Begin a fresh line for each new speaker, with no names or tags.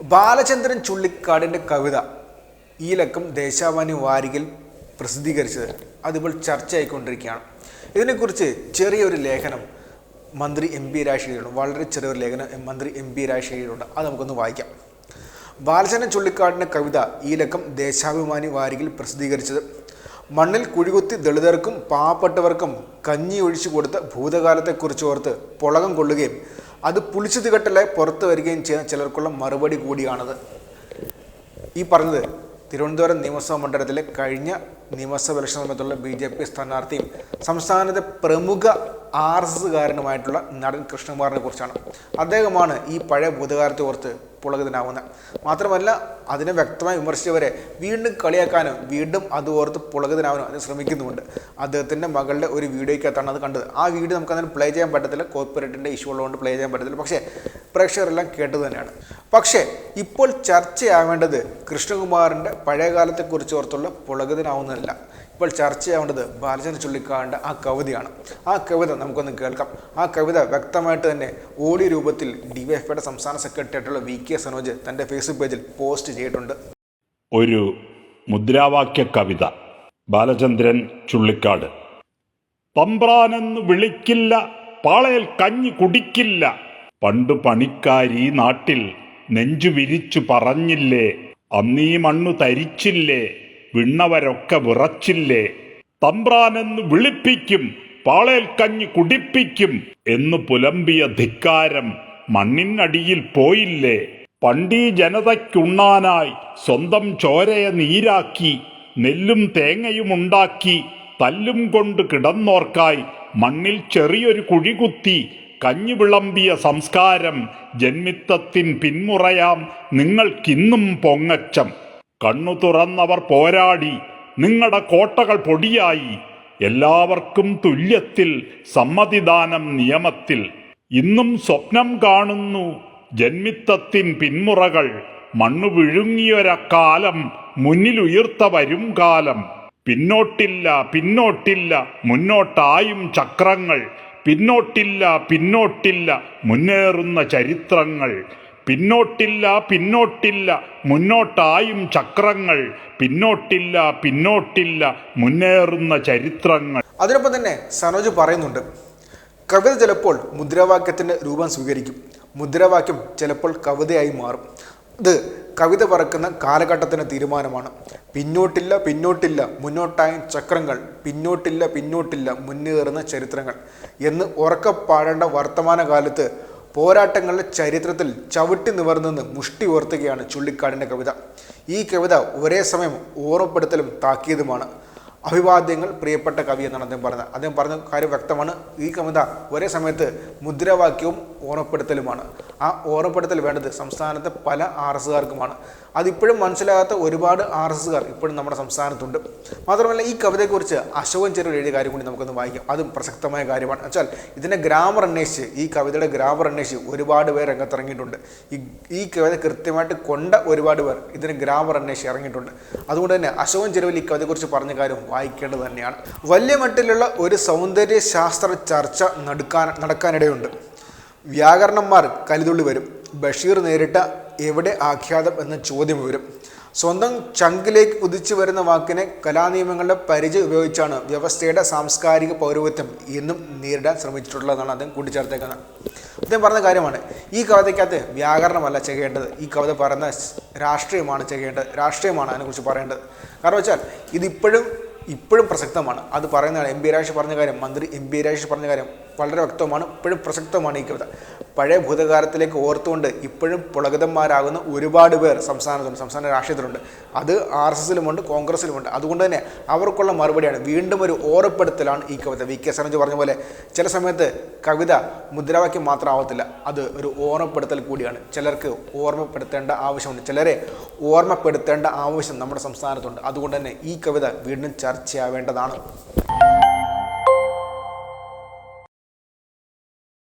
ബാലചന്ദ്രൻ ചുള്ളിക്കാടിന്റെ കവിത ഈ ലക്കം ദേശാഭിമാനി വാരികയിൽ പ്രസിദ്ധീകരിച്ചത് അതിപ്പോൾ ചർച്ചയായിക്കൊണ്ടിരിക്കുകയാണ്. ഇതിനെക്കുറിച്ച് ചെറിയൊരു ലേഖനം മന്ത്രി എം പി രാജശേഖരനുണ്ട് വളരെ ചെറിയൊരു ലേഖനം മന്ത്രി എം പി രാജശേഖരനുണ്ട്. അത് നമുക്കൊന്ന് വായിക്കാം. ബാലചന്ദ്രൻ ചുള്ളിക്കാടിന്റെ കവിത ഈ ലക്കം ദേശാഭിമാനി വാരികയിൽ പ്രസിദ്ധീകരിച്ചത് മണ്ണിൽ കുഴികുത്തി ദളിതർക്കും പാവപ്പെട്ടവർക്കും കഞ്ഞി ഒഴിച്ചു കൊടുത്ത ഭൂതകാലത്തെക്കുറിച്ച് ഓർത്ത് പുളകം കൊള്ളുകയും അത് പുളിച്ചു തികട്ടല്ലേ പുറത്തു വരികയും ചെയ്യുന്ന ചിലർക്കുള്ള മറുപടി കൂടിയാണത്. ഈ പറഞ്ഞത് തിരുവനന്തപുരം നിയമസഭാ മണ്ഡലത്തിലെ കഴിഞ്ഞ നിയമസഭ ഇലക്ഷൻ സമയത്തുള്ള ബി ജെ പി സ്ഥാനാർത്ഥിയും സംസ്ഥാനത്തെ പ്രമുഖ ആർ എസ് എസ്സുകാരനുമായിട്ടുള്ള നടൻ കൃഷ്ണകുമാറിനെ കുറിച്ചാണ്. അദ്ദേഹമാണ് ഈ പഴയ ഭൂതകാലത്തെ ഓർത്ത് പുളകിതനാവുന്നത് മാത്രമല്ല അതിനെ വ്യക്തമായി വിമർശിച്ചവരെ വീണ്ടും കളിയാക്കാനും വീണ്ടും അത് ഓർത്ത് പുളകിതനാവാനും അതിന് ശ്രമിക്കുന്നുമുണ്ട്. അദ്ദേഹത്തിന്റെ മകളുടെ ഒരു വീഡിയോയ്ക്കകത്താണ് അത് കണ്ടത്. ആ വീഡിയോ നമുക്ക് പ്ലേ ചെയ്യാൻ പറ്റത്തില്ല. കോർപ്പറേറ്റിന്റെ ഇഷ്യൂ ഉള്ളതുകൊണ്ട് പ്ലേ ചെയ്യാൻ പറ്റത്തില്ല. പക്ഷേ പ്രേക്ഷകരെല്ലാം കേട്ടത് തന്നെയാണ്. പക്ഷേ ഇപ്പോൾ ചർച്ചയാവേണ്ടത് കൃഷ്ണകുമാറിന്റെ പഴയകാലത്തെക്കുറിച്ച് ഓർത്തുള്ള പുളകിതനാവുന്നതല്ല ഇപ്പോൾ ചർച്ചയാവേണ്ടത് ബാലചന്ദ്ര ചുള്ളിക്കാടിന്റെ ആ കവിതയാണ്. ആ കവിത നമുക്കൊന്ന് കേൾക്കാം. ആ കവിത വ്യക്തമായിട്ട് തന്നെ ഓഡിയോ രൂപത്തിൽ ഡിവൈഎഫ്ഐയുടെ സംസ്ഥാന സെക്രട്ടറി ആയിട്ടുള്ള വി കെ സനോജ് തന്റെ ഫേസ്ബുക്ക് പേജിൽ പോസ്റ്റ് ചെയ്തിട്ടുണ്ട്.
ഒരു മുദ്രാവാക്യ കവിത ബാലചന്ദ്രൻ ചുള്ളിക്കാട്. തമ്പ്രാനെന്ന് വിളിക്കില്ല പാളയിൽ കഞ്ഞി കുടിക്കില്ല. പണ്ട് പണിക്കാരി നാട്ടിൽ നെഞ്ചു വിരിച്ചു പറഞ്ഞില്ലേ അന്നീ മണ്ണു തരിച്ചില്ലേ. വിണ്ണവരൊക്കെ വിറച്ചില്ലേ? തമ്പ്രാനെന്ന് വിളിപ്പിക്കും പാളേൽക്കഞ്ഞ് കഞ്ഞി കുടിപ്പിക്കും എന്ന് പുലമ്പിയ ധിക്കാരം മണ്ണിനടിയിൽ പോയില്ലേ? പണ്ടീ ജനതയ്ക്കുണ്ണാനായി സ്വന്തം ചോരയെ നീരാക്കി നെല്ലും തേങ്ങയും ഉണ്ടാക്കി തല്ലും കൊണ്ട് കിടന്നോർക്കായി മണ്ണിൽ ചെറിയൊരു കുഴികുത്തി കഞ്ഞു വിളമ്പിയ സംസ്കാരം ജന്മിത്തത്തിൻ പിന്മുറയാം നിങ്ങൾക്കിന്നും പൊങ്ങച്ചം. കണ്ണു തുറന്നവർ പോരാടി നിങ്ങളുടെ കോട്ടകൾ പൊടിയായി. എല്ലാവർക്കും തുല്യത്തിൽ സമ്മതിദാനം നിയമത്തിൽ. ഇന്നും സ്വപ്നം കാണുന്നു ജന്മിത്തത്തിൻ പിന്മുറകൾ. മണ്ണു വിഴുങ്ങിയൊരക്കാലം മുന്നിലുയർത്ത വരും കാലം. പിന്നോട്ടില്ല പിന്നോട്ടില്ല മുന്നോട്ടായും ചക്രങ്ങൾ. പിന്നോട്ടില്ല പിന്നോട്ടില്ല മുന്നേറുന്ന ചരിത്രങ്ങൾ. പിന്നോട്ടില്ല പിന്നോട്ടില്ല. മുന്നോട്ടായും ചക്രങ്ങൾ. പിന്നോട്ടില്ല പിന്നോട്ടില്ല. മുന്നേറുന്ന ചരിത്രങ്ങൾ.
അതിനൊപ്പം തന്നെ സനോജ് പറയുന്നുണ്ട് കവിത ചിലപ്പോൾ മുദ്രാവാക്യത്തിന്റെ രൂപം സ്വീകരിക്കും. മുദ്രാവാക്യം ചിലപ്പോൾ കവിതയായി മാറും. ഇത് കവിത പറക്കുന്ന കാലഘട്ടത്തിന്റെ തീരുമാനമാണ്. പിന്നോട്ടില്ല പിന്നോട്ടില്ല. മുന്നോട്ടായ ചക്രങ്ങൾ. പിന്നോട്ടില്ല പിന്നോട്ടില്ല. മുന്നേറുന്ന ചരിത്രങ്ങൾ എന്ന് ഉറക്കപ്പാടേണ്ട വർത്തമാനകാലത്ത് പോരാട്ടങ്ങളുടെ ചരിത്രത്തിൽ ചവിട്ടി നിവർന്നെന്ന് മുഷ്ടി ഉയർത്തുകയാണ് ചുള്ളിക്കാടിന്റെ കവിത. ഈ കവിത ഒരേ സമയം ഓർമ്മപ്പെടുത്തലും താക്കീതുമാണ്. അഭിവാദ്യങ്ങൾ പ്രിയപ്പെട്ട കവി എന്നാണ് അദ്ദേഹം പറഞ്ഞത്. അദ്ദേഹം പറഞ്ഞ കാര്യം വ്യക്തമാണ്. ഈ കവിത ഒരേ സമയത്ത് മുദ്രാവാക്യവും ഓർമ്മപ്പെടുത്തലുമാണ്. ആ ഓർമ്മപ്പെടുത്തൽ വേണ്ടത് സംസ്ഥാനത്തെ പല ആർ എസ്സുകാർക്കുമാണ് അതിപ്പോഴും മനസ്സിലാകാത്ത ഒരുപാട് ആർ എസ്സുകാർ ഇപ്പോഴും നമ്മുടെ സംസ്ഥാനത്തുണ്ട്. മാത്രമല്ല ഈ കവിതയെക്കുറിച്ച് അശോകൻ ചെറിയ എഴുതിയ കാര്യം കൂടി നമുക്കൊന്ന് വായിക്കാം. അതും പ്രസക്തമായ കാര്യമാണ്. വെച്ചാൽ ഇതിന്റെ ഗ്രാമർ അന്വേഷിച്ച് ഈ കവിതയുടെ ഗ്രാമർ അന്വേഷിച്ച് ഒരുപാട് പേർ രംഗത്തിറങ്ങിയിട്ടുണ്ട് ഈ ഈ കവിത കൃത്യമായിട്ട് കൊണ്ട ഒരുപാട് പേർ ഇതിന് ഗ്രാമർ അന്വേഷിച്ച് ഇറങ്ങിയിട്ടുണ്ട്. അതുകൊണ്ട് തന്നെ അശോകൻ ചെരുവിൽ ഈ കവിതയെക്കുറിച്ച് പറഞ്ഞ കാര്യം വായിക്കേണ്ടത് തന്നെയാണ്. വലിയ മട്ടിലുള്ള ഒരു സൗന്ദര്യ ശാസ്ത്ര ചർച്ച നടക്കാൻ നടക്കാനിടയുണ്ട്. വ്യാകരണന്മാർ കലിതുള്ളി വരും. ബഷീർ നേരിട്ട എവിടെ ആഖ്യാതം എന്ന ചോദ്യം വരും സ്വന്തം ചങ്കിലേക്ക് ഉദിച്ചു വരുന്ന വാക്കിനെ കലാനിയമങ്ങളുടെ പരിചയം ഉപയോഗിച്ചാണ് വ്യവസ്ഥയുടെ സാംസ്കാരിക പൗരവത്വം എന്നും നേരിടാൻ ശ്രമിച്ചിട്ടുള്ളതാണ് അദ്ദേഹം കൂട്ടിച്ചേർത്തേക്കുന്നത്. അദ്ദേഹം പറഞ്ഞ കാര്യമാണ് ഈ കവിതയ്ക്കകത്ത് വ്യാകരണമല്ല ചെയ്യേണ്ടത്. ഈ കവിത പറയുന്ന രാഷ്ട്രീയമാണ് ചെയ്യേണ്ടത്. രാഷ്ട്രീയമാണ് അതിനെക്കുറിച്ച് പറയേണ്ടത്. കാരണം വെച്ചാൽ ഇതിപ്പോഴും ഇപ്പോഴും പ്രസക്തമാണ്. അത് പറയുന്നതാണ് എം ബി രാജേഷ് പറഞ്ഞ കാര്യം മന്ത്രി എം ബി രാജേഷ് പറഞ്ഞ കാര്യം വളരെ വ്യക്തമാണ്. ഇപ്പോഴും പ്രസക്തമാണ് ഈ കവിത. പഴയ ഭൂതകാലത്തിലേക്ക് ഓർത്തുകൊണ്ട് ഇപ്പോഴും പുളകിതന്മാരാകുന്ന ഒരുപാട് പേർ സംസ്ഥാനത്തുണ്ട് സംസ്ഥാന രാഷ്ട്രീയത്തിലുണ്ട്. അത് ആർ എസ് എസിലുമുണ്ട് കോൺഗ്രസിലുമുണ്ട്. അതുകൊണ്ട് തന്നെ അവർക്കുള്ള മറുപടിയാണ് വീണ്ടും ഒരു ഓർപ്പെടുത്തലാണ് ഈ കവിത. വി കെ സനോജ് പറഞ്ഞ പോലെ ചില സമയത്ത് കവിത മുദ്രാവാക്യം മാത്രമാവത്തില്ല അത് ഒരു ഓർമ്മപ്പെടുത്തൽ കൂടിയാണ്. ചിലർക്ക് ഓർമ്മപ്പെടുത്തേണ്ട ആവശ്യമുണ്ട് ചിലരെ ഓർമ്മപ്പെടുത്തേണ്ട ആവശ്യം നമ്മുടെ സംസ്ഥാനത്തുണ്ട്. അതുകൊണ്ട് തന്നെ ഈ കവിത വീണ്ടും ചർച്ചയാവേണ്ടതാണ്.